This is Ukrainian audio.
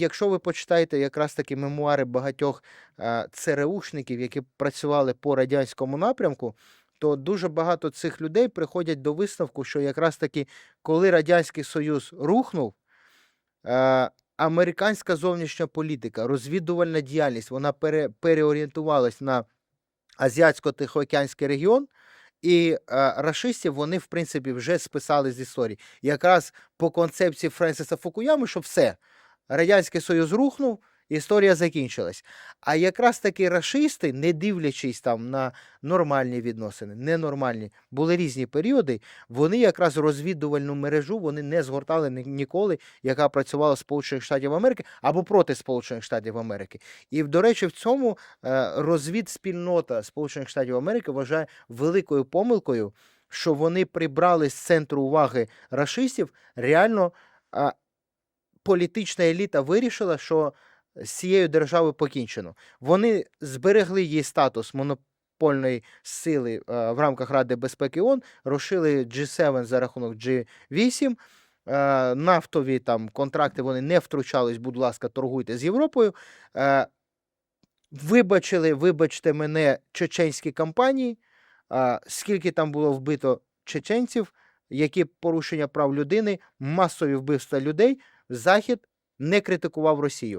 Якщо ви почитаєте якраз таки мемуари багатьох е, ЦРУшників, які працювали по радянському напрямку, то дуже багато цих людей приходять до висновку, що якраз таки, коли Радянський Союз рухнув, е, американська зовнішня політика, розвідувальна діяльність, вона пере, переорієнтувалась на Азіатсько-Тихоокеанський регіон. І е, рашистів вони, в принципі, вже списали з історії. Якраз по концепції Френсіса Фукуями, що все, Радянський Союз рухнув, історія закінчилась. А якраз таки рашисти, не дивлячись там на нормальні відносини, ненормальні, були різні періоди, вони якраз розвідувальну мережу вони не згортали ніколи, яка працювала Сполучених Штатів Америки або проти Сполучених Штатів Америки. І, до речі, в цьому е, розвідспільнота Сполучених Штатів Америки вважає великою помилкою, що вони прибрали з центру уваги рашистів реально. Політична еліта вирішила, що з цією державою покінчено. Вони зберегли її статус монопольної сили е, в рамках Ради безпеки ООН, розшили G7 за рахунок G8. е, Нафтові там контракти вони не втручались, будь ласка, торгуйте з Європою. Е, Вибачили, вибачте мене, чеченські компанії, скільки там було вбито чеченців, які порушення прав людини, масові вбивства людей, Захід не критикував Росію.